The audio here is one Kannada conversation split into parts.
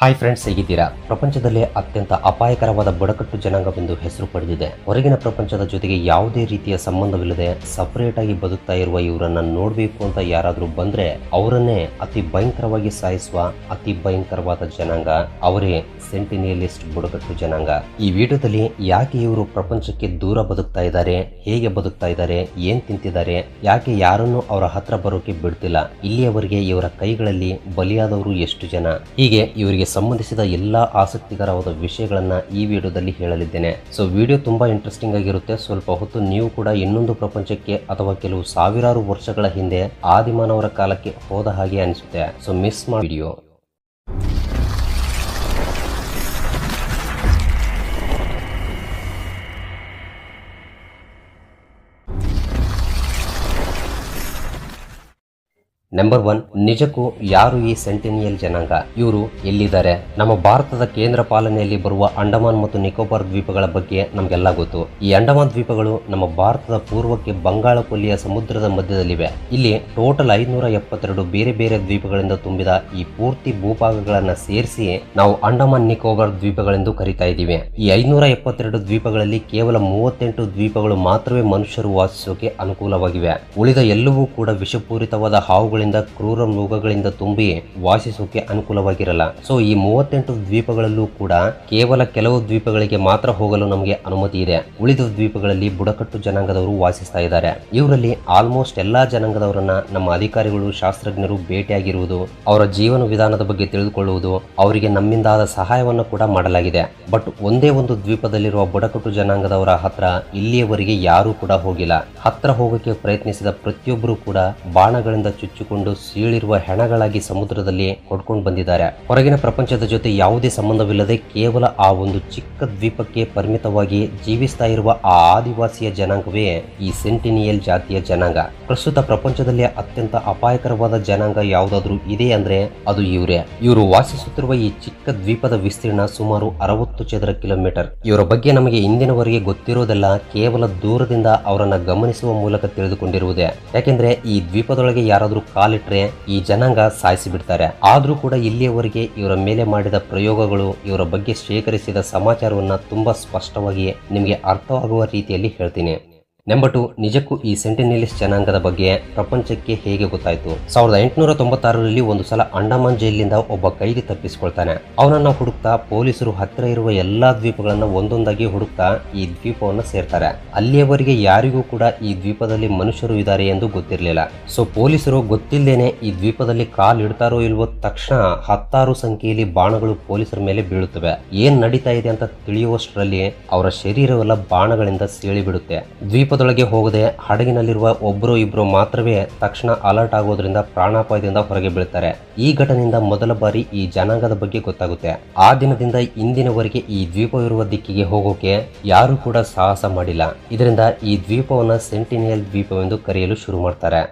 ಹಾಯ್ ಫ್ರೆಂಡ್ಸ್ ಹೇಗಿದ್ದೀರಾ? ಪ್ರಪಂಚದಲ್ಲೇ ಅತ್ಯಂತ ಅಪಾಯಕರವಾದ ಬುಡಕಟ್ಟು ಜನಾಂಗವೆಂದು ಹೆಸರು ಪಡೆದಿದೆ. ಹೊರಗಿನ ಪ್ರಪಂಚದ ಜೊತೆಗೆ ಯಾವುದೇ ರೀತಿಯ ಸಂಬಂಧವಿಲ್ಲದೆ ಸಪರೇಟ್ ಆಗಿ ಬದುಕ್ತಾ ಇರುವ ಇವರನ್ನ ನೋಡಬೇಕು ಅಂತ ಯಾರಾದರೂ ಬಂದ್ರೆ ಅವರನ್ನೇ ಅತಿ ಭಯಂಕರವಾಗಿ ಸಾಯಿಸುವ ಅತಿ ಭಯಂಕರವಾದ ಜನಾಂಗ ಅವರೇ ಸೆಂಟಿನಿಯಲಿಸ್ಟ್ ಬುಡಕಟ್ಟು ಜನಾಂಗ. ಈ ವಿಡಿಯೋದಲ್ಲಿ ಯಾಕೆ ಇವರು ಪ್ರಪಂಚಕ್ಕೆ ದೂರ ಬದುಕ್ತಾ ಇದ್ದಾರೆ, ಹೇಗೆ ಬದುಕ್ತಾ ಇದ್ದಾರೆ, ಏನ್ ತಿಂತಿದ್ದಾರೆ, ಯಾಕೆ ಯಾರನ್ನು ಅವರ ಹತ್ರ ಬರೋಕೆ ಬಿಡ್ತಿಲ್ಲ, ಇಲ್ಲಿಯವರೆಗೆ ಇವರ ಕೈಗಳಲ್ಲಿ ಬಲಿಯಾದವರು ಎಷ್ಟು ಜನ? ಹೀಗೆ ಇವರಿಗೆ ಸಂಬಂಧಿಸಿದ ಎಲ್ಲ ಆಸಕ್ತಿಕರವಾದ ವಿಷಯಗಳನ್ನು ಈ ವಿಡಿಯೋದಲ್ಲಿ ಹೇಳಲಿದ್ದೇನೆ. ಸೊ ವಿಡಿಯೋ ತುಂಬ ಇಂಟ್ರೆಸ್ಟಿಂಗ್ ಆಗಿರುತ್ತೆ. ಸ್ವಲ್ಪ ಹೊತ್ತು ನೀವು ಕೂಡ ಇನ್ನೊಂದು ಪ್ರಪಂಚಕ್ಕೆ ಅಥವಾ ಕೆಲವು ಸಾವಿರಾರು ವರ್ಷಗಳ ಹಿಂದೆ ಆದಿಮಾನವರ ಕಾಲಕ್ಕೆ ಹೋದ ಹಾಗೆ ಅನಿಸುತ್ತೆ. So miss video number one ನಿಜಕ್ಕೂ ಯಾರು ಈ ಸೆಂಟಿನಿಯಲ್ ಜನಾಂಗ? ಇವರು ಎಲ್ಲಿದ್ದಾರೆ? ನಮ್ಮ ಭಾರತದ ಕೇಂದ್ರ ಪಾಲನೆಯಲ್ಲಿ ಬರುವ ಅಂಡಮಾನ್ ಮತ್ತು ನಿಕೋಬಾರ್ ದ್ವೀಪಗಳ ಬಗ್ಗೆ ನಮಗೆಲ್ಲ ಗೊತ್ತು. ಈ ಅಂಡಮಾನ್ ದ್ವೀಪಗಳು ನಮ್ಮ ಭಾರತದ ಪೂರ್ವಕ್ಕೆ ಬಂಗಾಳ ಕೊಲ್ಲಿಯ ಸಮುದ್ರದ ಮಧ್ಯದಲ್ಲಿವೆ. ಇಲ್ಲಿ ಟೋಟಲ್ ಐನೂರ ಎಪ್ಪತ್ತೆರಡು ಬೇರೆ ಬೇರೆ ದ್ವೀಪಗಳಿಂದ ತುಂಬಿದ ಈ ಪೂರ್ತಿ ಭೂಭಾಗಗಳನ್ನ ಸೇರಿಸಿ ನಾವು ಅಂಡಮಾನ್ ನಿಕೋಬಾರ್ ದ್ವೀಪಗಳೆಂದು ಕರಿತಾ ಇದ್ದೀವಿ. ಈ ಐನೂರ ಎಪ್ಪತ್ತೆರಡು ದ್ವೀಪಗಳಲ್ಲಿ ಕೇವಲ ಮೂವತ್ತೆಂಟು ದ್ವೀಪಗಳು ಮಾತ್ರವೇ ಮನುಷ್ಯರು ವಾಸಿಸೋಕೆ ಅನುಕೂಲವಾಗಿವೆ. ಉಳಿದ ಎಲ್ಲವೂ ಕೂಡ ವಿಷಪೂರಿತವಾದ ಹಾವುಗಳಿಂದ ಕ್ರೂರ ಮೃಗಗಳಿಂದ ತುಂಬಿ ವಾಸಿಸೋಕೆ ಅನುಕೂಲವಾಗಿರಲ್ಲ. ಸೊ ಈ ಮೂವತ್ತೆಂಟು ದ್ವೀಪಗಳಲ್ಲೂ ಕೂಡ ಕೇವಲ ಕೆಲವು ದ್ವೀಪಗಳಿಗೆ ಮಾತ್ರ ಹೋಗಲು ನಮಗೆ ಅನುಮತಿ ಇದೆ. ಉಳಿದ ದ್ವೀಪಗಳಲ್ಲಿ ಬುಡಕಟ್ಟು ಜನಾಂಗದವರು ವಾಸಿಸ್ತಾ ಇದ್ದಾರೆ. ಇವರಲ್ಲಿ ಆಲ್ಮೋಸ್ಟ್ ಎಲ್ಲಾ ಜನಾಂಗದವರನ್ನ ನಮ್ಮ ಅಧಿಕಾರಿಗಳು, ಶಾಸ್ತ್ರಜ್ಞರು ಭೇಟಿಯಾಗಿರುವುದು, ಅವರ ಜೀವನ ವಿಧಾನದ ಬಗ್ಗೆ ತಿಳಿದುಕೊಳ್ಳುವುದು, ಅವರಿಗೆ ನಮ್ಮಿಂದಾದ ಸಹಾಯವನ್ನು ಕೂಡ ಮಾಡಲಾಗಿದೆ. ಬಟ್ ಒಂದೇ ಒಂದು ದ್ವೀಪದಲ್ಲಿರುವ ಬುಡಕಟ್ಟು ಜನಾಂಗದವರ ಹತ್ರ ಇಲ್ಲಿಯವರೆಗೆ ಯಾರೂ ಕೂಡ ಹೋಗಿಲ್ಲ. ಹತ್ರ ಹೋಗಕ್ಕೆ ಪ್ರಯತ್ನಿಸಿದ ಪ್ರತಿಯೊಬ್ಬರು ಕೂಡ ಬಾಣಗಳಿಂದ ಚುಚ್ಚಿಕೊಂಡು ಸೀಳಿರುವ ಹೆಣಗಳಾಗಿ ಸಮುದ್ರದಲ್ಲಿ ಹೊಡ್ಕೊಂಡು ಬಂದಿದ್ದಾರೆ. ಹೊರಗಿನ ಪ್ರಪಂಚದ ಜೊತೆ ಯಾವುದೇ ಸಂಬಂಧವಿಲ್ಲದೆ ಕೇವಲ ಆ ಒಂದು ಚಿಕ್ಕ ದ್ವೀಪಕ್ಕೆ ಪರಿಮಿತವಾಗಿ ಜೀವಿಸ್ತಾ ಇರುವ ಆ ಆದಿವಾಸಿಯ ಜನಾಂಗವೇ ಈ ಸೆಂಟಿನಿಯಲ್ ಜಾತಿಯ ಜನಾಂಗ. ಪ್ರಸ್ತುತ ಪ್ರಪಂಚದಲ್ಲಿ ಅತ್ಯಂತ ಅಪಾಯಕರವಾದ ಜನಾಂಗ ಯಾವುದಾದ್ರೂ ಇದೆ ಅಂದ್ರೆ ಅದು ಇವರೇ. ಇವರು ವಾಸಿಸುತ್ತಿರುವ ಈ ಚಿಕ್ಕ ದ್ವೀಪದ ವಿಸ್ತೀರ್ಣ ಸುಮಾರು ಅರವತ್ತು ಚದರ ಕಿಲೋಮೀಟರ್. ಇವರ ಬಗ್ಗೆ ನಮಗೆ ಇಂದಿನವರೆಗೆ ಗೊತ್ತಿರೋದೆಲ್ಲ ಕೇವಲ ದೂರದಿಂದ ಅವರನ್ನ ಗಮನಿಸುವ ಮೂಲಕ ತಿಳಿದುಕೊಂಡಿರುವುದೇ. ಯಾಕೆಂದ್ರೆ ಈ ದ್ವೀಪದೊಳಗೆ ಯಾರಾದ್ರೂ ಕಾಲಿಟ್ರೆ ಈ ಜನಾಂಗ ಸಾಯಿಸಿ ಬಿಡ್ತಾರೆ ಆದ್ರೂ ಕೂಡ ಇಲ್ಲಿಯವರೆಗೆ ಇವರ ಮೇಲೆ ಮಾಡಿದ ಪ್ರಯೋಗಗಳು, ಇವರ ಬಗ್ಗೆ ಶೇಖರಿಸಿದ ಸಮಾಚಾರವನ್ನ ತುಂಬಾ ಸ್ಪಷ್ಟವಾಗಿ ನಿಮಗೆ ಅರ್ಥವಾಗುವ ರೀತಿಯಲ್ಲಿ ಹೇಳ್ತೀನಿ. ನಂಬರ್ ಟು ನಿಜಕ್ಕೂ ಈ ಸೆಂಟಿನಿಲಿಸ್ ಜನಾಂಗದ ಬಗ್ಗೆ ಪ್ರಪಂಚಕ್ಕೆ ಹೇಗೆ ಗೊತ್ತಾಯಿತು? ಸಾವಿರದ ಎಂಟುನೂರ ತೊಂಬತ್ತಾರರಲ್ಲಿ ಒಂದು ಸಲ ಅಂಡಮಾನ್ ಜೈಲಿನಿಂದ ಒಬ್ಬ ಕೈದಿ ತಪ್ಪಿಸಿಕೊಳ್ತಾನೆ. ಅವನನ್ನ ಹುಡುಕ್ತಾ ಪೊಲೀಸರು ಹತ್ತಿರ ಇರುವ ಎಲ್ಲಾ ದ್ವೀಪಗಳನ್ನ ಒಂದೊಂದಾಗಿ ಹುಡುಕ್ತಾ ಈ ದ್ವೀಪವನ್ನ ಸೇರ್ತಾರೆ. ಅಲ್ಲಿಯವರೆಗೆ ಯಾರಿಗೂ ಕೂಡ ಈ ದ್ವೀಪದಲ್ಲಿ ಮನುಷ್ಯರು ಇದ್ದಾರೆ ಎಂದು ಗೊತ್ತಿರಲಿಲ್ಲ. ಸೊ, ಪೊಲೀಸರು ಗೊತ್ತಿಲ್ಲದೇನೆ ಈ ದ್ವೀಪದಲ್ಲಿ ಕಾಲಿಡ್ತಾರೋ ಇಲ್ವೋ ತಕ್ಷಣ ಹತ್ತಾರು ಸಂಖ್ಯೆಯಲ್ಲಿ ಬಾಣಗಳು ಪೊಲೀಸರ ಮೇಲೆ ಬೀಳುತ್ತವೆ. ಏನ್ ನಡೀತಾ ಇದೆ ಅಂತ ತಿಳಿಯುವಷ್ಟರಲ್ಲಿ ಅವರ ಶರೀರವೆಲ್ಲ ಬಾಣಗಳಿಂದ ಸೀಳಿ ಬಿಡುತ್ತೆ ದ್ವೀಪದೊಳಗೆ ಹೋಗದೆ ಹಡಗಿನಲ್ಲಿರುವ ಒಬ್ಬರು ಇಬ್ಬರು ಮಾತ್ರವೇ ತಕ್ಷಣ ಅಲರ್ಟ್ ಆಗೋದ್ರಿಂದ ಪ್ರಾಣಾಪಾಯದಿಂದ ಹೊರಗೆ ಬೀಳ್ತಾರೆ. ಈ ಘಟನೆಯಿಂದ ಮೊದಲ ಬಾರಿ ಈ ಜನಾಂಗದ ಬಗ್ಗೆ ಗೊತ್ತಾಗುತ್ತೆ. ಆ ದಿನದಿಂದ ಇಂದಿನವರೆಗೆ ಈ ದ್ವೀಪವಿರುವ ದಿಕ್ಕಿಗೆ ಹೋಗೋಕೆ ಯಾರು ಕೂಡ ಸಾಹಸ ಮಾಡಿಲ್ಲ. ಇದರಿಂದ ಈ ದ್ವೀಪವನ್ನ ಸೆಂಟಿನಿಯಲ್ ದ್ವೀಪವೆಂದು ಕರೆಯಲು ಶುರು ಮಾಡ್ತಾರೆ.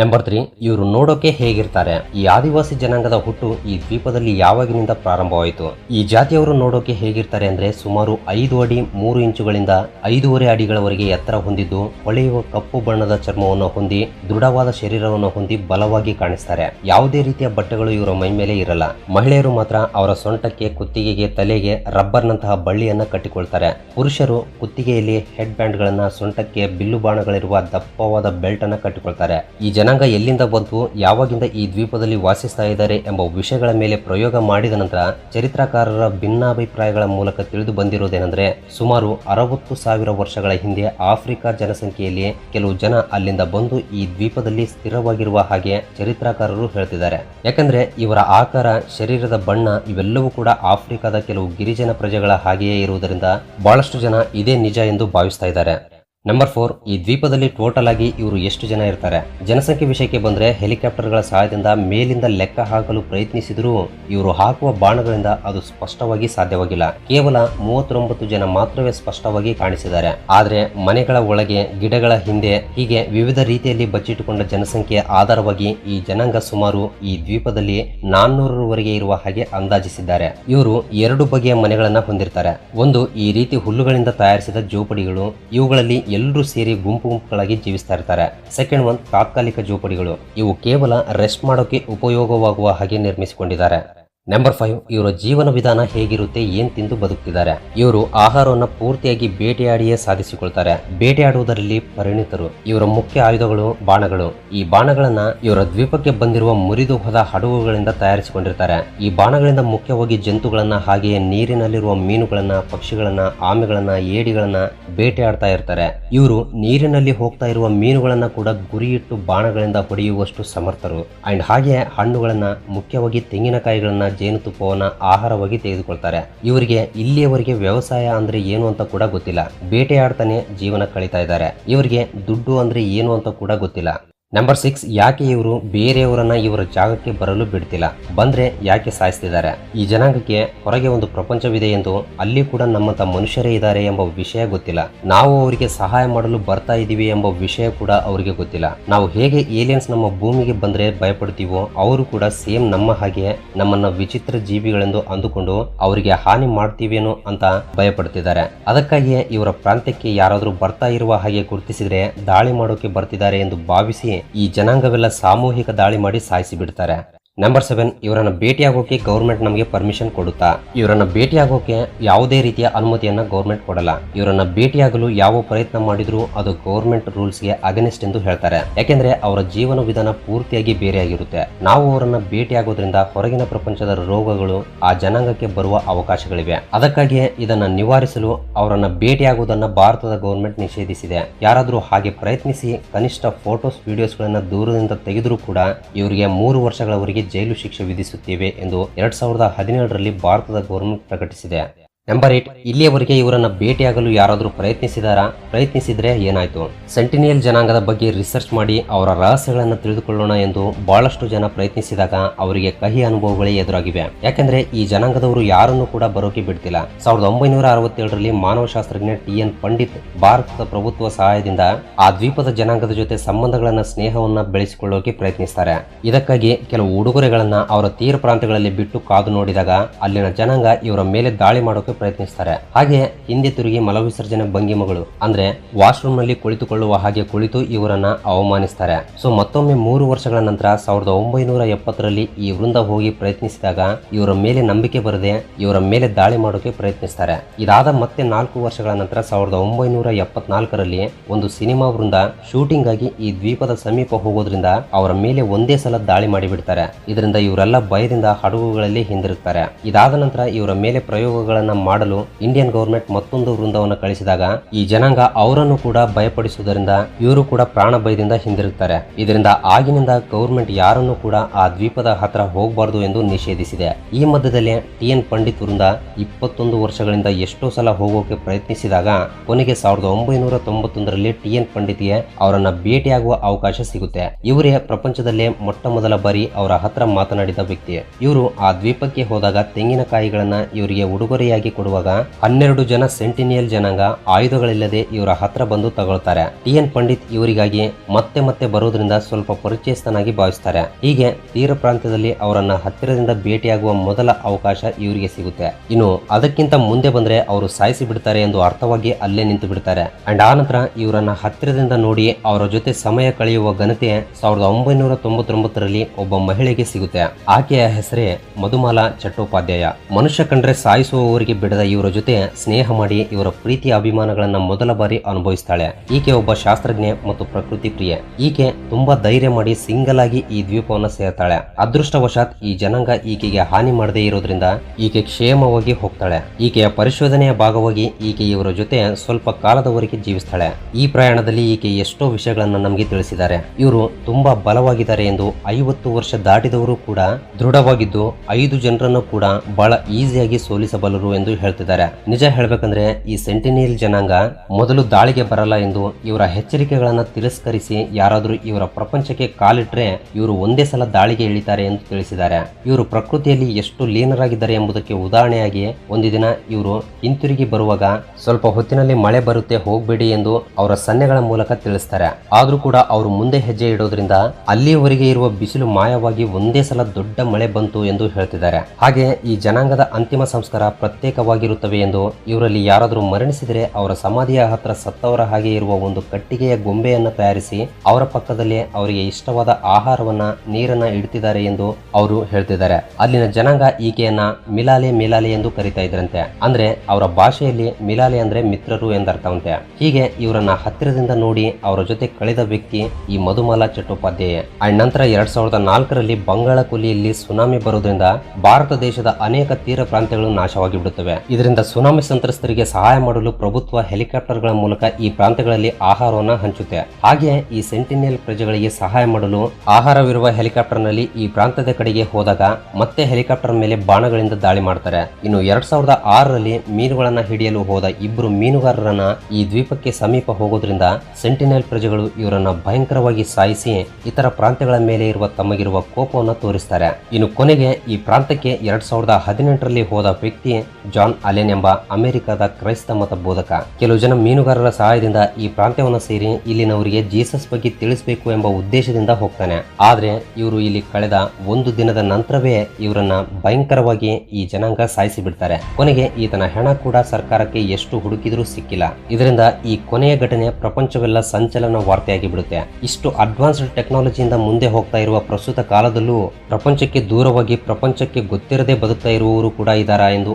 ನಂಬರ್ ತ್ರೀ ಇವರು ನೋಡೋಕೆ ಹೇಗಿರ್ತಾರೆ? ಈ ಆದಿವಾಸಿ ಜನಾಂಗದ ಹುಟ್ಟು ಈ ದ್ವೀಪದಲ್ಲಿ ಯಾವಾಗಿನಿಂದ ಪ್ರಾರಂಭವಾಯಿತು? ಈ ಜಾತಿಯವರು ನೋಡೋಕೆ ಹೇಗಿರ್ತಾರೆ ಅಂದ್ರೆ ಸುಮಾರು ಐದು ಅಡಿ, ಮೂರು ಇಂಚುಗಳಿಂದ ಐದೂವರೆ ಅಡಿಗಳವರೆಗೆ ಎತ್ತರ ಹೊಂದಿದ್ದು, ಹೊಳೆಯುವ ಕಪ್ಪು ಬಣ್ಣದ ಚರ್ಮವನ್ನು ಹೊಂದಿ, ದೃಢವಾದ ಶರೀರವನ್ನು ಹೊಂದಿ ಬಲವಾಗಿ ಕಾಣಿಸ್ತಾರೆ. ಯಾವುದೇ ರೀತಿಯ ಬಟ್ಟೆಗಳು ಇವರ ಮೈ ಮೇಲೆ ಇರಲ್ಲ. ಮಹಿಳೆಯರು ಮಾತ್ರ ಅವರ ಸೊಂಟಕ್ಕೆ ಕುತ್ತಿಗೆಗೆ ತಲೆಗೆ ರಬ್ಬರ್ನಂತಹ ಬಳ್ಳಿಯನ್ನ ಕಟ್ಟಿಕೊಳ್ತಾರೆ. ಪುರುಷರು ಕುತ್ತಿಗೆಯಲ್ಲಿ ಹೆಡ್ ಬ್ಯಾಂಡ್ಗಳನ್ನ ಸೊಂಟಕ್ಕೆ ಬಿಲ್ಲು ಬಾಣಗಳಿರುವ ದಪ್ಪವಾದ ಬೆಲ್ಟ್ ಅನ್ನ ಕಟ್ಟಿಕೊಳ್ತಾರೆ. ಈ ಜನಾಂಗ ಎಲ್ಲಿಂದ ಬಂತು, ಯಾವಾಗಿಂದ ಈ ದ್ವೀಪದಲ್ಲಿ ವಾಸಿಸ್ತಾ ಇದ್ದಾರೆ ಎಂಬ ವಿಷಯಗಳ ಮೇಲೆ ಪ್ರಯೋಗ ಮಾಡಿದ ನಂತರ ಚರಿತ್ರಕಾರರ ಭಿನ್ನಾಭಿಪ್ರಾಯಗಳ ಮೂಲಕ ತಿಳಿದು ಬಂದಿರುವುದೇನೆಂದರೆ, ಸುಮಾರು ಅರವತ್ತು ಸಾವಿರ ವರ್ಷಗಳ ಹಿಂದೆ ಆಫ್ರಿಕಾ ಜನಸಂಖ್ಯೆಯಲ್ಲಿ ಕೆಲವು ಜನ ಅಲ್ಲಿಂದ ಬಂದು ಈ ದ್ವೀಪದಲ್ಲಿ ಸ್ಥಿರವಾಗಿರುವ ಹಾಗೆ ಚರಿತ್ರಕಾರರು ಹೇಳ್ತಿದ್ದಾರೆ. ಯಾಕಂದ್ರೆ ಇವರ ಆಕಾರ, ಶರೀರದ ಬಣ್ಣ ಇವೆಲ್ಲವೂ ಕೂಡ ಆಫ್ರಿಕಾದ ಕೆಲವು ಗಿರಿಜನ ಪ್ರಜೆಗಳ ಹಾಗೆಯೇ ಇರುವುದರಿಂದ ಬಹಳಷ್ಟು ಜನ ಇದೇ ನಿಜ ಎಂದು ಭಾವಿಸ್ತಾ ಇದ್ದಾರೆ. ನಂಬರ್ ಫೋರ್ ಈ ದ್ವೀಪದಲ್ಲಿ ಟೋಟಲ್ ಆಗಿ ಇವರು ಎಷ್ಟು ಜನ ಇರ್ತಾರೆ? ಜನಸಂಖ್ಯೆ ವಿಷಯಕ್ಕೆ ಬಂದ್ರೆ ಹೆಲಿಕಾಪ್ಟರ್ಗಳ ಸಹಾಯದಿಂದ ಮೇಲಿಂದ ಲೆಕ್ಕ ಹಾಕಲು ಪ್ರಯತ್ನಿಸಿದರೂ ಇವರು ಹಾಕುವ ಬಾಣಗಳಿಂದ ಅದು ಸ್ಪಷ್ಟವಾಗಿ ಸಾಧ್ಯವಾಗಿಲ್ಲ. ಕೇವಲ ಮೂವತ್ತೊಂಬತ್ತು ಜನ ಮಾತ್ರವೇ ಸ್ಪಷ್ಟವಾಗಿ ಕಾಣಿಸಿದ್ದಾರೆ. ಆದ್ರೆ ಮನೆಗಳ ಒಳಗೆ, ಗಿಡಗಳ ಹಿಂದೆ ಹೀಗೆ ವಿವಿಧ ರೀತಿಯಲ್ಲಿ ಬಚ್ಚಿಟ್ಟುಕೊಂಡ ಜನಸಂಖ್ಯೆ ಆಧಾರವಾಗಿ ಈ ಜನಾಂಗ ಸುಮಾರು ಈ ದ್ವೀಪದಲ್ಲಿ ನಾನ್ನೂರರವರೆಗೆ ಇರುವ ಹಾಗೆ ಅಂದಾಜಿಸಿದ್ದಾರೆ. ಇವರು ಎರಡು ಬಗೆಯ ಮನೆಗಳನ್ನ ಹೊಂದಿರ್ತಾರೆ. ಒಂದು ಈ ರೀತಿ ಹುಲ್ಲುಗಳಿಂದ ತಯಾರಿಸಿದ ಜೋಪಡಿಗಳು, ಇವುಗಳಲ್ಲಿ ಎಲ್ಲರೂ ಸೇರಿ ಗುಂಪು ಗುಂಪುಗಳಾಗಿ ಜೀವಿಸ್ತಾ ಇರ್ತಾರೆ. ಸೆಕೆಂಡ್ ಒನ್ ತಾತ್ಕಾಲಿಕ ಜೋಪಡಿಗಳು. ಇವು ಕೇವಲ ರೆಸ್ಟ್ ಮಾಡೋಕೆ ಉಪಯೋಗವಾಗುವ ಹಾಗೆ ನಿರ್ಮಿಸಿಕೊಂಡಿದ್ದಾರೆ. ನಂಬರ್ ಫೈವ್ ಇವರ ಜೀವನ ವಿಧಾನ ಹೇಗಿರುತ್ತೆ, ಏನ್ ತಿಂದು ಬದುಕ್ತಿದ್ದಾರೆ? ಇವರು ಆಹಾರವನ್ನು ಪೂರ್ತಿಯಾಗಿ ಬೇಟೆಯಾಡಿಯೇ ಸಾಧಿಸಿಕೊಳ್ತಾರೆ. ಬೇಟೆಯಾಡುವುದರಲ್ಲಿ ಪರಿಣಿತರು. ಇವರ ಮುಖ್ಯ ಆಯುಧಗಳು ಬಾಣಗಳು. ಈ ಬಾಣಗಳನ್ನ ಇವರ ದ್ವೀಪಕ್ಕೆ ಬಂದಿರುವ ಮುರಿದು ಹೋದ ಹಡಗುಗಳಿಂದ ತಯಾರಿಸಿಕೊಂಡಿರ್ತಾರೆ. ಈ ಬಾಣಗಳಿಂದ ಮುಖ್ಯವಾಗಿ ಜಂತುಗಳನ್ನ ಹಾಗೆಯೇ ನೀರಿನಲ್ಲಿರುವ ಮೀನುಗಳನ್ನ, ಪಕ್ಷಿಗಳನ್ನ, ಆಮೆಗಳನ್ನ, ಏಡಿಗಳನ್ನ ಬೇಟೆಯಾಡ್ತಾ ಇರ್ತಾರೆ. ಇವರು ನೀರಿನಲ್ಲಿ ಹೋಗ್ತಾ ಇರುವ ಮೀನುಗಳನ್ನ ಕೂಡ ಗುರಿಯಿಟ್ಟು ಬಾಣಗಳಿಂದ ಹೊಡೆಯುವಷ್ಟು ಸಮರ್ಥರು. ಅಂಡ್ ಹಾಗೆ ಹಣ್ಣುಗಳನ್ನ, ಮುಖ್ಯವಾಗಿ ತೆಂಗಿನಕಾಯಿಗಳನ್ನ ಜೇನುತುಪ್ಪವನ್ನ ಆಹಾರವಾಗಿ ತೆಗೆದುಕೊಳ್ತಾರೆ. ಇವರಿಗೆ ಇಲ್ಲಿಯವರೆಗೆ ವ್ಯವಸಾಯ ಅಂದ್ರೆ ಏನು ಅಂತ ಕೂಡ ಗೊತ್ತಿಲ್ಲ. ಬೇಟೆಯಾಡ್ತಾನೆ ಜೀವನ ಕಳೀತಾ ಇದ್ದಾರೆ. ಇವರಿಗೆ ದುಡ್ಡು ಅಂದ್ರೆ ಏನು ಅಂತ ಕೂಡ ಗೊತ್ತಿಲ್ಲ. ನಂಬರ್ ಸಿಕ್ಸ್ ಯಾಕೆ ಇವರು ಬೇರೆಯವರನ್ನ ಇವರ ಜಾಗಕ್ಕೆ ಬರಲು ಬಿಡ್ತಿಲ್ಲ? ಬಂದ್ರೆ ಯಾಕೆ ಸಾಯಿಸ್ತಿದ್ದಾರೆ? ಈ ಜನಾಂಗಕ್ಕೆ ಹೊರಗೆ ಒಂದು ಪ್ರಪಂಚವಿದೆ ಎಂದು ಅಲ್ಲಿ ಕೂಡ ನಮ್ಮಂತ ಮನುಷ್ಯರೇ ಇದ್ದಾರೆ ಎಂಬ ವಿಷಯ ಗೊತ್ತಿಲ್ಲ. ನಾವು ಅವರಿಗೆ ಸಹಾಯ ಮಾಡಲು ಬರ್ತಾ ಇದ್ದೀವಿ ಎಂಬ ವಿಷಯ ಕೂಡ ಅವರಿಗೆ ಗೊತ್ತಿಲ್ಲ. ನಾವು ಹೇಗೆ ಏಲಿಯನ್ಸ್ ನಮ್ಮ ಭೂಮಿಗೆ ಬಂದ್ರೆ ಭಯಪಡ್ತೀವೋ, ಅವರು ಕೂಡ ಸೇಮ್ ನಮ್ಮ ಹಾಗೆ ನಮ್ಮನ್ನ ವಿಚಿತ್ರ ಜೀವಿಗಳೆಂದು ಅಂದುಕೊಂಡು ಅವರಿಗೆ ಹಾನಿ ಮಾಡ್ತೀವೇನೋ ಅಂತ ಭಯಪಡ್ತಿದ್ದಾರೆ. ಅದಕ್ಕಾಗಿಯೇ ಇವರ ಪ್ರಾಂತ್ಯಕ್ಕೆ ಯಾರಾದರೂ ಬರ್ತಾ ಇರುವ ಹಾಗೆ ಗುರುತಿಸಿದ್ರೆ ದಾಳಿ ಮಾಡೋಕೆ ಬರ್ತಿದ್ದಾರೆ ಎಂದು ಭಾವಿಸಿ ಈ ಜನಾಂಗವೆಲ್ಲ ಸಾಮೂಹಿಕ ದಾಳಿ ಮಾಡಿ ಸಾಯಿಸಿ ಬಿಡ್ತಾರೆ ನಂಬರ್ ಸೆವೆನ್ ಇವರನ್ನ ಭೇಟಿಯಾಗೋಕೆ ಗೌರ್ಮೆಂಟ್ ನಮಗೆ ಪರ್ಮಿಷನ್ ಕೊಡುತ್ತಾ. ಇವರನ್ನ ಭೇಟಿಯಾಗೋಕೆ ಯಾವುದೇ ರೀತಿಯ ಅನುಮತಿಯನ್ನ ಗೌರ್ಮೆಂಟ್ ಕೊಡಲ್ಲ. ಇವರನ್ನ ಭೇಟಿಯಾಗಲು ಯಾವ ಪ್ರಯತ್ನ ಮಾಡಿದ್ರು ಅದು ಗೌರ್ಮೆಂಟ್ ರೂಲ್ಸ್ಗೆ ಅಗೇನಿಸ್ಟ್ ಎಂದು ಹೇಳ್ತಾರೆ. ಯಾಕೆಂದ್ರೆ ಅವರ ಜೀವನ ವಿಧಾನ ಪೂರ್ತಿಯಾಗಿ ಬೇರೆಯಾಗಿರುತ್ತೆ. ನಾವು ಅವರನ್ನ ಭೇಟಿಯಾಗೋದ್ರಿಂದ ಹೊರಗಿನ ಪ್ರಪಂಚದ ರೋಗಗಳು ಆ ಜನಾಂಗಕ್ಕೆ ಬರುವ ಅವಕಾಶಗಳಿವೆ. ಅದಕ್ಕಾಗಿಯೇ ಇದನ್ನ ನಿವಾರಿಸಲು ಅವರನ್ನ ಭೇಟಿಯಾಗುವುದನ್ನ ಭಾರತದ ಗೌರ್ಮೆಂಟ್ ನಿಷೇಧಿಸಿದೆ. ಯಾರಾದರೂ ಹಾಗೆ ಪ್ರಯತ್ನಿಸಿ ಕನಿಷ್ಠ ಫೋಟೋಸ್ ವಿಡಿಯೋಸ್ಗಳನ್ನ ದೂರದಿಂದ ತೆಗೆದರೂ ಕೂಡ ಇವರಿಗೆ ಮೂರು ವರ್ಷಗಳವರೆಗೆ ಜೈಲು ಶಿಕ್ಷೆ ವಿಧಿಸುತ್ತೇವೆ ಎಂದು ಎರಡ್ ಸಾವಿರದ ಹದಿನೇಳರಲ್ಲಿ ಭಾರತದ ಗೌರ್ಮೆಂಟ್ ಪ್ರಕಟಿಸಿದೆ. ನಂಬರ್ ಏಟ್ ಇಲ್ಲಿಯವರೆಗೆ ಇವರನ್ನ ಭೇಟಿಯಾಗಲು ಯಾರಾದರೂ ಪ್ರಯತ್ನಿಸಿದಾರಾ? ಪ್ರಯತ್ನಿಸಿದ್ರೆ ಏನಾಯ್ತು? ಸೆಂಟಿನಿಯಲ್ ಜನಾಂಗದ ಬಗ್ಗೆ ರಿಸರ್ಚ್ ಮಾಡಿ ಅವರ ರಹಸ್ಯಗಳನ್ನು ತಿಳಿದುಕೊಳ್ಳೋಣ ಎಂದು ಬಹಳಷ್ಟು ಜನ ಪ್ರಯತ್ನಿಸಿದಾಗ ಅವರಿಗೆ ಕಹಿ ಅನುಭವಗಳೇ ಎದುರಾಗಿವೆ. ಯಾಕೆಂದ್ರೆ ಈ ಜನಾಂಗದವರು ಯಾರನ್ನು ಕೂಡ ಬರೋಕೆ ಬಿಡ್ತಿಲ್ಲ. ಸಾವಿರದ ಒಂಬೈನೂರ ಅರವತ್ತೇಳರಲ್ಲಿ ಮಾನವಶಾಸ್ತ್ರಜ್ಞ ಟಿ ಎನ್ ಪಂಡಿತ್ ಭಾರತದ ಪ್ರಭುತ್ವ ಸಹಾಯದಿಂದ ಆ ದ್ವೀಪದ ಜನಾಂಗದ ಜೊತೆ ಸಂಬಂಧಗಳನ್ನ, ಸ್ನೇಹವನ್ನ ಬೆಳೆಸಿಕೊಳ್ಳೋಕೆ ಪ್ರಯತ್ನಿಸ್ತಾರೆ. ಇದಕ್ಕಾಗಿ ಕೆಲವು ಉಡುಗೊರೆಗಳನ್ನ ಅವರ ತೀರ ಪ್ರಾಂತ್ಯಗಳಲ್ಲಿ ಬಿಟ್ಟು ಕಾದು ನೋಡಿದಾಗ ಅಲ್ಲಿನ ಜನಾಂಗ ಇವರ ಮೇಲೆ ದಾಳಿ ಮಾಡೋಕೆ ಪ್ರಯತ್ನಿಸ್ತಾರೆ. ಹಾಗೆ ಹಿಂದೆ ತಿರುಗಿ ಮಲವಿಸರ್ಜನೆ ಭಂಗಿಮಗಳು ಅಂದ್ರೆ ವಾಶ್ರೂಮ್ನಲ್ಲಿ ಕುಳಿತುಕೊಳ್ಳುವ ಹಾಗೆ ಕುಳಿತು ಇವರನ್ನ ಅವಮಾನಿಸ್ತಾರೆ. ಸೊ, ಮತ್ತೊಮ್ಮೆ ಮೂರು ವರ್ಷಗಳ ನಂತರ ಸಾವಿರದ ಒಂಬೈನೂರ ಎಪ್ಪತ್ತರಲ್ಲಿ ಈ ವೃಂದ ಹೋಗಿ ಪ್ರಯತ್ನಿಸಿದಾಗ ಇವರ ಮೇಲೆ ನಂಬಿಕೆ ಬರದೆ ಇವರ ಮೇಲೆ ದಾಳಿ ಮಾಡೋಕೆ ಪ್ರಯತ್ನಿಸ್ತಾರೆ. ಇದಾದ ಮತ್ತೆ ನಾಲ್ಕು ವರ್ಷಗಳ ನಂತರ ಸಾವಿರದ ಒಂಬೈನೂರ ಎಪ್ಪತ್ನಾಲ್ಕರಲ್ಲಿ ಒಂದು ಸಿನಿಮಾ ವೃಂದ ಶೂಟಿಂಗ್ ಆಗಿ ಈ ದ್ವೀಪದ ಸಮೀಪ ಹೋಗೋದ್ರಿಂದ ಅವರ ಮೇಲೆ ಒಂದೇ ಸಲ ದಾಳಿ ಮಾಡಿಬಿಡ್ತಾರೆ. ಇದರಿಂದ ಇವರೆಲ್ಲ ಭಯದಿಂದ ಹಡಗುಗಳಲ್ಲಿ ಹಿಂದಿರುತ್ತಾರೆ ಇದಾದ ನಂತರ ಇವರ ಮೇಲೆ ಪ್ರಯೋಗಗಳನ್ನ ಮಾಡಲು ಇಂಡಿಯನ್ ಗೌರ್ಮೆಂಟ್ ಮತ್ತೊಂದು ವೃಂದವನ್ನು ಕಳಿಸಿದಾಗ ಈ ಜನಾಂಗ ಅವರನ್ನು ಕೂಡ ಭಯಪಡಿಸುವುದರಿಂದ ಇವರು ಕೂಡ ಪ್ರಾಣ ಭಯದಿಂದ ಹಿಂದಿರುತ್ತಾರೆ ಇದರಿಂದ ಆಗಿನಿಂದ ಗೌರ್ಮೆಂಟ್ ಯಾರನ್ನು ಕೂಡ ಆ ದ್ವೀಪದ ಹತ್ರ ಹೋಗಬಾರದು ಎಂದು ನಿಷೇಧಿಸಿದೆ. ಈ ಮಧ್ಯದಲ್ಲಿ ಟಿ ಎನ್ ಪಂಡಿತ್ ವೃಂದ ಇಪ್ಪತ್ತೊಂದು ವರ್ಷಗಳಿಂದ ಎಷ್ಟೋ ಸಲ ಹೋಗೋಕೆ ಪ್ರಯತ್ನಿಸಿದಾಗ ಕೊನೆಗೆ ಸಾವಿರದ ಒಂಬೈನೂರ ತೊಂಬತ್ತೊಂದರಲ್ಲಿ ಟಿ ಎನ್ ಪಂಡಿತ್ಗೆ ಅವರನ್ನ ಭೇಟಿಯಾಗುವ ಅವಕಾಶ ಸಿಗುತ್ತೆ. ಇವರೇ ಪ್ರಪಂಚದಲ್ಲೇ ಮೊಟ್ಟ ಮೊದಲ ಬಾರಿ ಅವರ ಹತ್ರ ಮಾತನಾಡಿದ ವ್ಯಕ್ತಿ. ಇವರು ಆ ದ್ವೀಪಕ್ಕೆ ಹೋದಾಗ ತೆಂಗಿನಕಾಯಿಗಳನ್ನ ಇವರಿಗೆ ಉಡುಗೊರೆಯಾಗಿ ಕೊಡುವಾಗ ಹನ್ನೆರಡು ಜನ ಸೆಂಟಿನಿಯಲ್ ಜನಾಂಗ ಆಯುಧಗಳಿಲ್ಲದೆ ಇವರ ಹತ್ರ ಬಂದು ತಗೊಳ್ತಾರೆ. ಟಿ ಎನ್ ಪಂಡಿತ್ ಇವರಿಗಾಗಿ ಮತ್ತೆ ಮತ್ತೆ ಬರೋದ್ರಿಂದ ಸ್ವಲ್ಪ ಪರಿಚಯಸ್ಥನಾಗಿ ಭಾವಿಸ್ತಾರೆ. ಹೀಗೆ ತೀರ ಪ್ರಾಂತ್ಯದಲ್ಲಿ ಅವರನ್ನ ಹತ್ತಿರದಿಂದ ಭೇಟಿಯಾಗುವ ಮೊದಲ ಅವಕಾಶ ಇವರಿಗೆ ಸಿಗುತ್ತೆ. ಇನ್ನು ಅದಕ್ಕಿಂತ ಮುಂದೆ ಬಂದ್ರೆ ಅವರು ಸಾಯಿಸಿ ಬಿಡ್ತಾರೆ ಎಂದು ಅರ್ಥವಾಗಿ ಅಲ್ಲೇ ನಿಂತು ಬಿಡ್ತಾರೆ. ಅಂಡ್ ಆನಂತರ ಇವರನ್ನ ಹತ್ತಿರದಿಂದ ನೋಡಿ ಅವರ ಜೊತೆ ಸಮಯ ಕಳೆಯುವ ಘನತೆ ಸಾವಿರದ ಒಂಬೈನೂರ ತೊಂಬತ್ತೊಂಬತ್ತರಲ್ಲಿ ಒಬ್ಬ ಮಹಿಳೆಗೆ ಸಿಗುತ್ತೆ. ಆಕೆಯ ಹೆಸರೇ ಮಧುಮಾಲ ಚಟ್ಟೋಪಾಧ್ಯಾಯ. ಮನುಷ್ಯ ಕಂಡ್ರೆ ಸಾಯಿಸುವವರಿಗೆ ಬಿಡದ ಇವರ ಜೊತೆ ಸ್ನೇಹ ಮಾಡಿ ಇವರ ಪ್ರೀತಿ ಅಭಿಮಾನಗಳನ್ನ ಮೊದಲ ಬಾರಿ ಅನುಭವಿಸ್ತಾಳೆ. ಈಕೆ ಒಬ್ಬ ಶಾಸ್ತ್ರಜ್ಞೆ ಮತ್ತು ಪ್ರಕೃತಿ ಪ್ರಿಯ. ಈಕೆ ತುಂಬಾ ಧೈರ್ಯ ಮಾಡಿ ಸಿಂಗಲ್ ಆಗಿ ಈ ದ್ವೀಪವನ್ನು ಸೇರ್ತಾಳೆ. ಅದೃಷ್ಟವಶಾತ್ ಈ ಜನಾಂಗ ಈಕೆಗೆ ಹಾನಿ ಮಾಡದೇ ಇರೋದ್ರಿಂದ ಈಕೆ ಕ್ಷೇಮವಾಗಿ ಹೋಗ್ತಾಳೆ. ಈಕೆಯ ಪರಿಶೋಧನೆಯ ಭಾಗವಾಗಿ ಈಕೆ ಇವರ ಜೊತೆ ಸ್ವಲ್ಪ ಕಾಲದವರೆಗೆ ಜೀವಿಸ್ತಾಳೆ. ಈ ಪ್ರಯಾಣದಲ್ಲಿ ಈಕೆ ಎಷ್ಟೋ ವಿಷಯಗಳನ್ನ ನಮಗೆ ತಿಳಿಸಿದ್ದಾರೆ. ಇವರು ತುಂಬಾ ಬಲವಾಗಿದ್ದಾರೆ ಎಂದು ಐವತ್ತು ವರ್ಷ ದಾಟಿದವರು ಕೂಡ ದೃಢವಾಗಿದ್ದು ಐದು ಜನರನ್ನು ಕೂಡ ಬಹಳ ಈಸಿಯಾಗಿ ಸೋಲಿಸಬಲ್ಲರು ಎಂದು ಹೇಳ್ತಿದ್ದಾರೆ. ನಿಜ ಹೇಳಬೇಕಂದ್ರೆ ಈ ಸೆಂಟಿನಿಯಲ್ ಜನಾಂಗ ಮೊದಲು ದಾಳಿಗೆ ಬರಲ್ಲ ಎಂದು ಇವರ ಎಚ್ಚರಿಕೆಗಳನ್ನ ತಿರಸ್ಕರಿಸಿ ಯಾರಾದರೂ ಇವರ ಪ್ರಪಂಚಕ್ಕೆ ಕಾಲಿಟ್ರೆ ಇವರು ಒಂದೇ ಸಲ ದಾಳಿಗೆ ಇಳಿತಾರೆ ಎಂದು ತಿಳಿಸಿದ್ದಾರೆ. ಇವರು ಪ್ರಕೃತಿಯಲ್ಲಿ ಎಷ್ಟು ಲೀನರಾಗಿದ್ದಾರೆ ಎಂಬುದಕ್ಕೆ ಉದಾಹರಣೆಯಾಗಿ ಒಂದು ದಿನ ಇವರು ಹಿಂತಿರುಗಿ ಬರುವಾಗ ಸ್ವಲ್ಪ ಹೊತ್ತಿನಲ್ಲಿ ಮಳೆ ಬರುತ್ತೆ ಹೋಗ್ಬೇಡಿ ಎಂದು ಅವರ ಸನ್ನೆಗಳ ಮೂಲಕ ತಿಳಿಸ್ತಾರೆ. ಆದ್ರೂ ಕೂಡ ಅವರು ಮುಂದೆ ಹೆಜ್ಜೆ ಇಡೋದ್ರಿಂದ ಅಲ್ಲಿಯವರೆಗೆ ಇರುವ ಬಿಸಿಲು ಮಾಯವಾಗಿ ಒಂದೇ ಸಲ ದೊಡ್ಡ ಮಳೆ ಬಂತು ಎಂದು ಹೇಳ್ತಿದ್ದಾರೆ. ಹಾಗೆ ಈ ಜನಾಂಗದ ಅಂತಿಮ ಸಂಸ್ಕಾರ ಪ್ರತ್ಯೇಕ ಭಯಾನಕವಾಗಿರುತ್ತವೆ ಎಂದು ಇವರಲ್ಲಿ ಯಾರಾದರೂ ಮರಣಿಸಿದರೆ ಅವರ ಸಮಾಧಿಯ ಹತ್ರ ಸತ್ತವರ ಹಾಗೆ ಇರುವ ಒಂದು ಕಟ್ಟಿಗೆಯ ಗೊಂಬೆಯನ್ನು ತಯಾರಿಸಿ ಅವರ ಪಕ್ಕದಲ್ಲಿ ಅವರಿಗೆ ಇಷ್ಟವಾದ ಆಹಾರವನ್ನ, ನೀರನ್ನ ಇಡ್ತಿದ್ದಾರೆ ಎಂದು ಅವರು ಹೇಳ್ತಿದ್ದಾರೆ. ಅಲ್ಲಿನ ಜನಾಂಗ ಈಕೆಯನ್ನ ಮಿಲಾಲೆ ಮಿಲಾಲೆ ಎಂದು ಕರಿತಾ ಇದ್ರಂತೆ. ಅಂದ್ರೆ ಅವರ ಭಾಷೆಯಲ್ಲಿ ಮಿಲಾಲೆ ಅಂದ್ರೆ ಮಿತ್ರರು ಎಂದರ್ಥವಂತೆ. ಹೀಗೆ ಇವರನ್ನ ಹತ್ತಿರದಿಂದ ನೋಡಿ ಅವರ ಜೊತೆ ಕಳೆದ ವ್ಯಕ್ತಿ ಈ ಮಧುಮಾಲ ಚಟ್ಟೋಪಾಧ್ಯಾಯ. ಅಂಡ್ ನಂತರ ಎರಡ್ ಸಾವಿರದ ನಾಲ್ಕರಲ್ಲಿ ಬಂಗಾಳ ಕೊಲ್ಲಿಯಲ್ಲಿ ಸುನಾಮಿ ಬರುವುದರಿಂದ ಭಾರತ ದೇಶದ ಅನೇಕ ತೀರ ಪ್ರಾಂತ್ಯಗಳು ನಾಶವಾಗಿ ಬಿಡುತ್ತವೆ ಇದರಿಂದ ಸುನಾಮಿ ಸಂತ್ರಸ್ತರಿಗೆ ಸಹಾಯ ಮಾಡಲು ಪ್ರಭುತ್ವ ಹೆಲಿಕಾಪ್ಟರ್ಗಳ ಮೂಲಕ ಈ ಪ್ರಾಂತ್ಯಗಳಲ್ಲಿ ಆಹಾರವನ್ನು ಹಂಚುತ್ತೆ. ಹಾಗೆ ಈ ಸೆಂಟಿನಿಯಲ್ ಪ್ರಜೆಗಳಿಗೆ ಸಹಾಯ ಮಾಡಲು ಆಹಾರವಿರುವ ಹೆಲಿಕಾಪ್ಟರ್ನಲ್ಲಿ ಈ ಪ್ರಾಂತ್ಯದ ಕಡೆಗೆ ಹೋದಾಗ ಮತ್ತೆ ಹೆಲಿಕಾಪ್ಟರ್ ಮೇಲೆ ಬಾಣಗಳಿಂದ ದಾಳಿ ಮಾಡ್ತಾರೆ. ಇನ್ನು ಎರಡ್ ಸಾವಿರದ ಆರರಲ್ಲಿ ಮೀನುಗಳನ್ನ ಹಿಡಿಯಲು ಹೋದ ಇಬ್ಬರು ಮೀನುಗಾರರನ್ನ ಈ ದ್ವೀಪಕ್ಕೆ ಸಮೀಪ ಹೋಗೋದ್ರಿಂದ ಸೆಂಟಿನಲ್ ಪ್ರಜೆಗಳು ಇವರನ್ನ ಭಯಂಕರವಾಗಿ ಸಾಯಿಸಿ ಇತರ ಪ್ರಾಂತ್ಯಗಳ ಮೇಲೆ ಇರುವ ತಮಗಿರುವ ಕೋಪವನ್ನು ತೋರಿಸ್ತಾರೆ. ಇನ್ನು ಕೊನೆಗೆ ಈ ಪ್ರಾಂತ್ಯಕ್ಕೆ ಎರಡ್ ಸಾವಿರದ ಹದಿನೆಂಟರಲ್ಲಿ ಹೋದ ವ್ಯಕ್ತಿ ಜಾನ್ ಅಲೆನ್ ಎಂಬ ಅಮೆರಿಕದ ಕ್ರೈಸ್ತ ಮತ ಬೋಧಕ. ಕೆಲವು ಜನ ಮೀನುಗಾರರ ಸಹಾಯದಿಂದ ಈ ಪ್ರಾಂತ್ಯವನ್ನು ಸೇರಿ ಇಲ್ಲಿನವರಿಗೆ ಜೀಸಸ್ ಬಗ್ಗೆ ತಿಳಿಸಬೇಕು ಎಂಬ ಉದ್ದೇಶದಿಂದ ಹೋಗ್ತಾನೆ. ಆದ್ರೆ ಇವರು ಇಲ್ಲಿ ಕಳೆದ ಒಂದು ದಿನದ ನಂತರವೇ ಇವರನ್ನ ಭಯಂಕರವಾಗಿ ಈ ಜನಾಂಗ ಸಾಯಿಸಿ ಬಿಡ್ತಾರೆ ಕೊನೆಗೆ ಈತನ ಹೆಣ ಕೂಡ ಸರ್ಕಾರಕ್ಕೆ ಎಷ್ಟು ಹುಡುಕಿದ್ರೂ ಸಿಕ್ಕಿಲ್ಲ. ಇದರಿಂದ ಈ ಕೊನೆಯ ಘಟನೆ ಪ್ರಪಂಚವೆಲ್ಲ ಸಂಚಲನ ವಾರ್ತೆಯಾಗಿ ಬಿಡುತ್ತೆ ಇಷ್ಟು ಅಡ್ವಾನ್ಸ್ಡ್ ಟೆಕ್ನಾಲಜಿಯಿಂದ ಮುಂದೆ ಹೋಗ್ತಾ ಇರುವ ಪ್ರಸ್ತುತ ಕಾಲದಲ್ಲೂ ಪ್ರಪಂಚಕ್ಕೆ ದೂರವಾಗಿ ಪ್ರಪಂಚಕ್ಕೆ ಗೊತ್ತಿರದೆ ಬದುಕ್ತಾ ಇರುವವರು ಕೂಡ ಇದ್ದಾರಾ ಎಂದು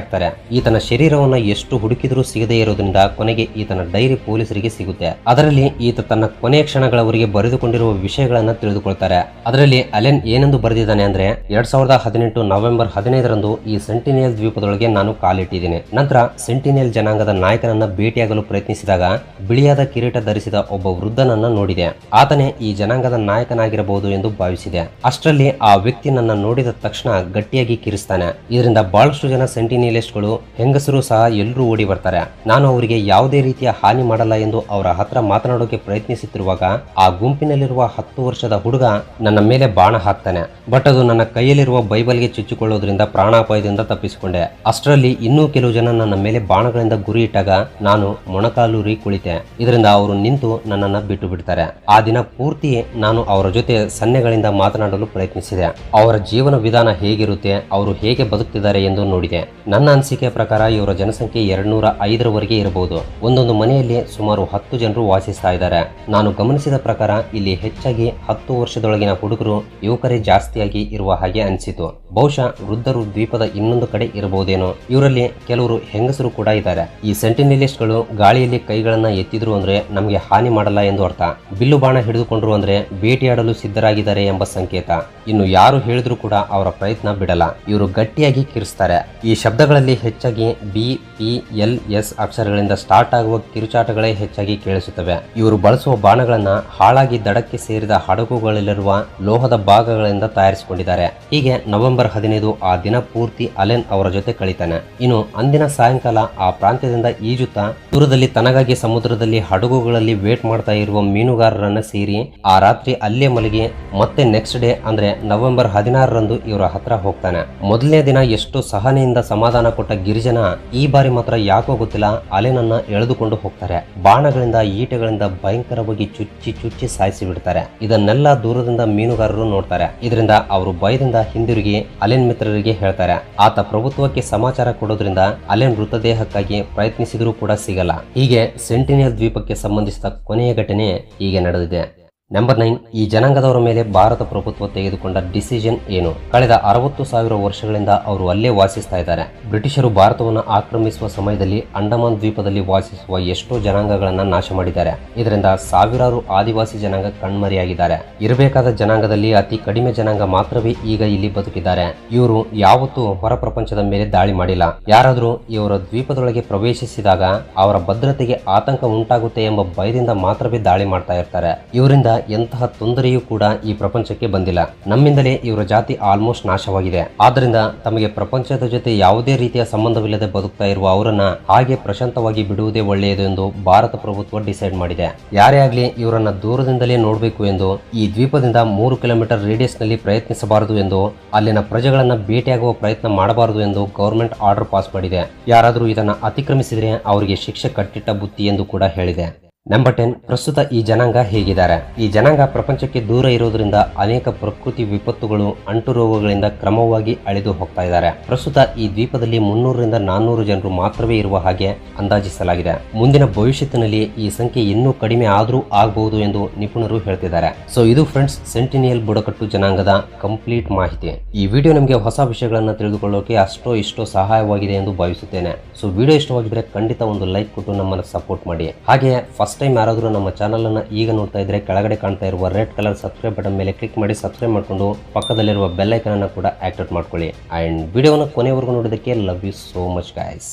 ಅಚ್ಚರಿಯಾಗ್ತಾರೆ ಈತನ ಶರೀರವನ್ನ ಎಷ್ಟು ಹುಡುಕಿದ್ರೂ ಸಿಗದೇ ಇರೋದ್ರಿಂದ ಕೊನೆಗೆ ಈತನ ಡೈರಿ ಪೊಲೀಸರಿಗೆ ಸಿಗುತ್ತೆ. ಅದರಲ್ಲಿ ಈತ ತನ್ನ ಕೊನೆಯ ಕ್ಷಣಗಳವರಿಗೆ ಬರೆದುಕೊಂಡಿರುವ ವಿಷಯಗಳನ್ನ ತಿಳಿದುಕೊಳ್ತಾರೆ. ಅದರಲ್ಲಿ ಅಲೆನ್ ಏನೆಂದು ಬರೆದಿದ್ದಾನೆ ಅಂದ್ರೆ, ಎರಡ್ ಸಾವಿರದ ಹದಿನೆಂಟು ನವೆಂಬರ್ ಹದಿನೈದರಂದು ಈ ಸೆಂಟಿನಿಯಲ್ ದ್ವೀಪದೊಳಗೆ ನಾನು ಕಾಲಿಟ್ಟಿದ್ದೀನಿ. ನಂತರ ಸೆಂಟಿನಿಯಲ್ ಜನಾಂಗದ ನಾಯಕನನ್ನ ಭೇಟಿಯಾಗಲು ಪ್ರಯತ್ನಿಸಿದಾಗ ಬಿಳಿಯಾದ ಕಿರೀಟ ಧರಿಸಿದ ಒಬ್ಬ ವೃದ್ಧನನ್ನ ನೋಡಿದೆ. ಆತನೇ ಈ ಜನಾಂಗದ ನಾಯಕನಾಗಿರಬಹುದು ಎಂದು ಭಾವಿಸಿದೆ. ಅಷ್ಟರಲ್ಲಿ ಆ ವ್ಯಕ್ತಿ ನನ್ನ ನೋಡಿದ ತಕ್ಷಣ ಗಟ್ಟಿಯಾಗಿ ಕಿರಿಸ್ತಾನೆ. ಇದರಿಂದ ಬಹಳಷ್ಟು ಜನ ಸೆಂಟಿನಿಯಲಿಸ್ಟ್ಗಳು ಹೆಂಗಸರು ಸಹ ಎಲ್ಲರೂ ಓಡಿ ಬರ್ತಾರೆ. ನಾನು ಅವರಿಗೆ ಯಾವುದೇ ರೀತಿಯ ಹಾನಿ ಮಾಡಲ್ಲ ಎಂದು ಅವರ ಹತ್ರ ಮಾತನಾಡೋಕೆ ಪ್ರಯತ್ನಿಸುತ್ತಿರುವಾಗ ಆ ಗುಂಪಿನಲ್ಲಿರುವ ಹತ್ತು ವರ್ಷದ ಹುಡುಗ ನನ್ನ ಮೇಲೆ ಬಾಣ ಹಾಕ್ತಾನೆ. ಬಟ್ ಅದು ನನ್ನ ಕೈಯಲ್ಲಿರುವ ಬೈಬಲ್ಗೆ ಚುಚ್ಚಿಕೊಳ್ಳೋದ್ರಿಂದ ಪ್ರಾಣಾಪಾಯದಿಂದ ತಪ್ಪಿಸಿಕೊಂಡೆ. ಅಷ್ಟರಲ್ಲಿ ಇನ್ನೂ ಕೆಲವು ಜನ ನನ್ನ ಮೇಲೆ ಬಾಣಗಳಿಂದ ಗುರಿ ಇಟ್ಟಾಗ ನಾನು ಮೊಣಕಾಲೂರಿ ಕುಳಿತೆ. ಇದರಿಂದ ಅವರು ನಿಂತು ನನ್ನನ್ನ ಬಿಟ್ಟು ಬಿಡ್ತಾರೆ ಆ ದಿನ ಪೂರ್ತಿ ನಾನು ಅವರ ಜೊತೆ ಸನ್ನೆಗಳಿಂದ ಮಾತನಾಡಲು ಪ್ರಯತ್ನಿಸಿದೆ. ಅವರ ಜೀವನ ವಿಧಾನ ಹೇಗಿರುತ್ತೆ, ಅವರು ಹೇಗೆ ಬದುಕ್ತಿದ್ದಾರೆ ಎಂದು ನೋಡಿದೆ. ಅನಿಸಿಕೆ ಪ್ರಕಾರ ಇವರ ಜನಸಂಖ್ಯೆ ಎರಡ್ನೂರ ಐದರವರೆಗೆ ಇರಬಹುದು. ಒಂದೊಂದು ಮನೆಯಲ್ಲಿ ಸುಮಾರು ಹತ್ತು ಜನರು ವಾಸಿಸ್ತಾ ಇದ್ದಾರೆ. ನಾನು ಗಮನಿಸಿದ ಪ್ರಕಾರ ಇಲ್ಲಿ ಹೆಚ್ಚಾಗಿ ಹತ್ತು ವರ್ಷದೊಳಗಿನ ಹುಡುಗರು, ಯುವಕರೇ ಜಾಸ್ತಿಯಾಗಿ ಇರುವ ಹಾಗೆ ಅನಿಸಿತು. ಬಹುಶಃ ವೃದ್ಧರು ದ್ವೀಪದ ಇನ್ನೊಂದು ಕಡೆ ಇರಬಹುದೇನೋ. ಇವರಲ್ಲಿ ಕೆಲವರು ಹೆಂಗಸರು ಕೂಡ ಇದ್ದಾರೆ. ಈ ಸೆಂಟಿನಿಲಿಸ್ಟ್ಗಳು ಗಾಳಿಯಲ್ಲಿ ಕೈಗಳನ್ನ ಎತ್ತಿದ್ರು ಅಂದ್ರೆ ನಮಗೆ ಹಾನಿ ಮಾಡಲ್ಲ ಎಂದು ಅರ್ಥ. ಬಿಲ್ಲು ಬಾಣ ಹಿಡಿದುಕೊಂಡ್ರು ಅಂದ್ರೆ ಭೇಟಿಯಾಡಲು ಸಿದ್ಧರಾಗಿದ್ದಾರೆ ಎಂಬ ಸಂಕೇತ. ಇನ್ನು ಯಾರು ಹೇಳಿದ್ರು ಕೂಡ ಅವರ ಪ್ರಯತ್ನ ಬಿಡಲ್ಲ. ಇವರು ಗಟ್ಟಿಯಾಗಿ ಕಿರಿಸ್ತಾರೆ. ಈ ಶಬ್ದಗಳಲ್ಲಿ ಹೆಚ್ಚಾಗಿ ಬಿ, ಪಿ, ಎಲ್, ಎಸ್ ಅಕ್ಷರಗಳಿಂದ ಸ್ಟಾರ್ಟ್ ಆಗುವ ಕಿರುಚಾಟಗಳೇ ಹೆಚ್ಚಾಗಿ ಕೇಳಿಸುತ್ತವೆ. ಇವರು ಬಳಸುವ ಬಾಣಗಳನ್ನ ಹಾಳಾಗಿ ದಡಕ್ಕೆ ಸೇರಿದ ಹಡಗುಗಳಲ್ಲಿರುವ ಲೋಹದ ಭಾಗಗಳಿಂದ ತಯಾರಿಸಿಕೊಂಡಿದ್ದಾರೆ. ಹೀಗೆ ನವೆಂಬರ್ ಹದಿನೈದು ಆ ದಿನ ಪೂರ್ತಿ ಅಲೆನ್ ಅವರ ಜೊತೆ ಕಳೀತಾನೆ. ಇನ್ನು ಅಂದಿನ ಸಾಯಂಕಾಲ ಆ ಪ್ರಾಂತ್ಯದಿಂದ ಈಜುತ್ತಾ ದೂರದಲ್ಲಿ ತನಗಾಗಿ ಸಮುದ್ರದಲ್ಲಿ ಹಡಗುಗಳಲ್ಲಿ ವೇಟ್ ಮಾಡ್ತಾ ಇರುವ ಮೀನುಗಾರರನ್ನ ಸೇರಿ ಆ ರಾತ್ರಿ ಅಲ್ಲೇ ಮಲಗಿ ಮತ್ತೆ ನೆಕ್ಸ್ಟ್ ಡೇ ಅಂದ್ರೆ ನವೆಂಬರ್ ಹದಿನಾರರಂದು ಇವರ ಹತ್ರ ಹೋಗ್ತಾನೆ. ಮೊದಲನೇ ದಿನ ಎಷ್ಟು ಸಹನೆಯಿಂದ ಸಮಾಧಾನ ಕೊಟ್ಟ ಗಿರಿಜನ ಈ ಬಾರಿ ಮಾತ್ರ ಯಾಕೋ ಗೊತ್ತಿಲ್ಲ, ಅಲೆನನ್ನ ಎಳೆದುಕೊಂಡು ಹೋಗ್ತಾರೆ. ಬಾಣಗಳಿಂದ ಈಟೆಗಳಿಂದ ಭಯಂಕರವಾಗಿ ಚುಚ್ಚಿ ಚುಚ್ಚಿ ಸಾಯಿಸಿ ಬಿಡ್ತಾರೆ. ಇದನ್ನೆಲ್ಲ ದೂರದಿಂದ ಮೀನುಗಾರರು ನೋಡ್ತಾರೆ. ಇದರಿಂದ ಅವರು ಭಯದಿಂದ ಹಿಂದಿರುಗಿ ಅಲೆನ್ ಮಿತ್ರರಿಗೆ ಹೇಳ್ತಾರೆ. ಆತ ಪ್ರಭುತ್ವಕ್ಕೆ ಸಮಾಚಾರ ಕೊಡೋದ್ರಿಂದ ಅಲೆನ್ ಮೃತದೇಹಕ್ಕಾಗಿ ಪ್ರಯತ್ನಿಸಿದರೂ ಕೂಡ ಸಿಗಲ್ಲ. ಹೀಗೆ ಸೆಂಟಿನಿಯಲ್ ದ್ವೀಪಕ್ಕೆ ಸಂಬಂಧಿಸಿದ ಕೊನೆಯ ಘಟನೆ ಹೀಗೆ ನಡೆದಿದೆ. ನಂಬರ್ ನೈನ್ ಈ ಜನಾಂಗದವರ ಮೇಲೆ ಭಾರತ ಪ್ರಭುತ್ವ ತೆಗೆದುಕೊಂಡ ಡಿಸಿಷನ್ ಏನು? ಕಳೆದ ಅರವತ್ತು ಸಾವಿರ ವರ್ಷಗಳಿಂದ ಅವರು ಅಲ್ಲೇ ವಾಸಿಸ್ತಾ ಇದ್ದಾರೆ. ಬ್ರಿಟಿಷರು ಭಾರತವನ್ನು ಆಕ್ರಮಿಸುವ ಸಮಯದಲ್ಲಿ ಅಂಡಮಾನ್ ದ್ವೀಪದಲ್ಲಿ ವಾಸಿಸುವ ಎಷ್ಟೋ ಜನಾಂಗಗಳನ್ನ ನಾಶ ಮಾಡಿದ್ದಾರೆ. ಇದರಿಂದ ಸಾವಿರಾರು ಆದಿವಾಸಿ ಜನಾಂಗ ಕಣ್ಮರೆಯಾಗಿದ್ದಾರೆ. ಇರಬೇಕಾದ ಜನಾಂಗದಲ್ಲಿ ಅತಿ ಕಡಿಮೆ ಜನಾಂಗ ಮಾತ್ರವೇ ಈಗ ಇಲ್ಲಿ ಬದುಕಿದ್ದಾರೆ. ಇವರು ಯಾವತ್ತೂ ಹೊರ ಪ್ರಪಂಚದ ಮೇಲೆ ದಾಳಿ ಮಾಡಿಲ್ಲ. ಯಾರಾದರೂ ಇವರ ದ್ವೀಪದೊಳಗೆ ಪ್ರವೇಶಿಸಿದಾಗ ಅವರ ಭದ್ರತೆಗೆ ಆತಂಕ ಉಂಟಾಗುತ್ತೆ ಎಂಬ ಭಯದಿಂದ ಮಾತ್ರವೇ ದಾಳಿ ಮಾಡ್ತಾ ಇರ್ತಾರೆ. ಇವರಿಂದ ಎಂತಹ ತೊಂದರೆಯೂ ಕೂಡ ಈ ಪ್ರಪಂಚಕ್ಕೆ ಬಂದಿಲ್ಲ. ನಮ್ಮಿಂದಲೇ ಇವರ ಜಾತಿ ಆಲ್ಮೋಸ್ಟ್ ನಾಶವಾಗಿದೆ. ಆದ್ದರಿಂದ ತಮಗೆ ಪ್ರಪಂಚದ ಜೊತೆ ಯಾವುದೇ ರೀತಿಯ ಸಂಬಂಧವಿಲ್ಲದೆ ಬದುಕ್ತಾ ಇರುವ ಅವರನ್ನ ಹಾಗೆ ಪ್ರಶಾಂತವಾಗಿ ಬಿಡುವುದೇ ಒಳ್ಳೆಯದು ಎಂದು ಭಾರತ ಪ್ರಭುತ್ವ ಡಿಸೈಡ್ ಮಾಡಿದೆ. ಯಾರೇ ಆಗಲಿ ಇವರನ್ನ ದೂರದಿಂದಲೇ ನೋಡಬೇಕು ಎಂದು, ಈ ದ್ವೀಪದಿಂದ ಮೂರು ಕಿಲೋಮೀಟರ್ ರೇಡಿಯಸ್ನಲ್ಲಿ ಪ್ರಯತ್ನಿಸಬಾರದು ಎಂದು, ಅಲ್ಲಿನ ಪ್ರಜೆಗಳನ್ನ ಭೇಟಿಯಾಗುವ ಪ್ರಯತ್ನ ಮಾಡಬಾರದು ಎಂದು ಗೌರ್ಮೆಂಟ್ ಆರ್ಡರ್ ಪಾಸ್ ಮಾಡಿದೆ. ಯಾರಾದರೂ ಇದನ್ನ ಅತಿಕ್ರಮಿಸಿದರೆ ಅವರಿಗೆ ಶಿಕ್ಷೆ ಕಟ್ಟಿಟ್ಟ ಬುತ್ತಿ ಎಂದು ಕೂಡ ಹೇಳಿದೆ. ನಂಬರ್ ಟೆನ್ ಪ್ರಸ್ತುತ ಈ ಜನಾಂಗ ಹೇಗಿದ್ದಾರೆ? ಈ ಜನಾಂಗ ಪ್ರಪಂಚಕ್ಕೆ ದೂರ ಇರೋದ್ರಿಂದ ಅನೇಕ ಪ್ರಕೃತಿ ವಿಪತ್ತುಗಳು, ಅಂಟು ರೋಗಗಳಿಂದ ಕ್ರಮವಾಗಿ ಅಳೆದು ಹೋಗ್ತಾ ಇದ್ದಾರೆ. ಪ್ರಸ್ತುತ ಈ ದ್ವೀಪದಲ್ಲಿ ಮುನ್ನೂರರಿಂದ ನಾನ್ನೂರು ಜನರು ಮಾತ್ರವೇ ಇರುವ ಹಾಗೆ ಅಂದಾಜಿಸಲಾಗಿದೆ. ಮುಂದಿನ ಭವಿಷ್ಯತ್ತಿನಲ್ಲಿ ಈ ಸಂಖ್ಯೆ ಇನ್ನೂ ಕಡಿಮೆ ಆದರೂ ಆಗಬಹುದು ಎಂದು ನಿಪುಣರು ಹೇಳ್ತಿದ್ದಾರೆ. ಸೊ ಇದು ಫ್ರೆಂಡ್ಸ್ ಸೆಂಟಿನಿಯಲ್ ಬುಡಕಟ್ಟು ಜನಾಂಗದ ಕಂಪ್ಲೀಟ್ ಮಾಹಿತಿ. ಈ ವಿಡಿಯೋ ನಿಮಗೆ ಹೊಸ ವಿಷಯಗಳನ್ನು ತಿಳಿದುಕೊಳ್ಳೋಕೆ ಅಷ್ಟೋ ಇಷ್ಟೋ ಸಹಾಯವಾಗಿದೆ ಎಂದು ಭಾವಿಸುತ್ತೇನೆ. ಸೊ ವಿಡಿಯೋ ಇಷ್ಟವಾಗಿದ್ರೆ ಖಂಡಿತ ಒಂದು ಲೈಕ್ ಕೊಟ್ಟು ನಮ್ಮನ್ನು ಸಪೋರ್ಟ್ ಮಾಡಿ. ಹಾಗೆ ಫಸ್ಟ್ ಟೈಮ್ ಯಾರಾದರೂ ನಮ್ಮ ಚಾನಲನ್ನು ಈಗ ನೋಡ್ತಾ ಇದ್ರೆ ಕೆಳಗಡೆ ಕಾಣ್ತಾ ಇರುವ ರೆಡ್ ಕಲರ್ ಸಬ್ಸ್ಕ್ರೈಬ್ ಬಟನ್ ಮೇಲೆ ಕ್ಲಿಕ್ ಮಾಡಿ ಸಬ್ಸ್ಕ್ರೈಬ್ ಮಾಡ್ಕೊಂಡು ಪಕ್ಕದಲ್ಲಿರುವ ಬೆಲ್ಲೈಕನನ್ನು ಕೂಡ ಆಕ್ಟಿವೇಟ್ ಮಾಡ್ಕೊಳ್ಳಿ. ಆ್ಯಂಡ್ ವಿಡಿಯೋವನ್ನು ಕೊನೆವರೆಗೂ ನೋಡೋದಕ್ಕೆ love you so much guys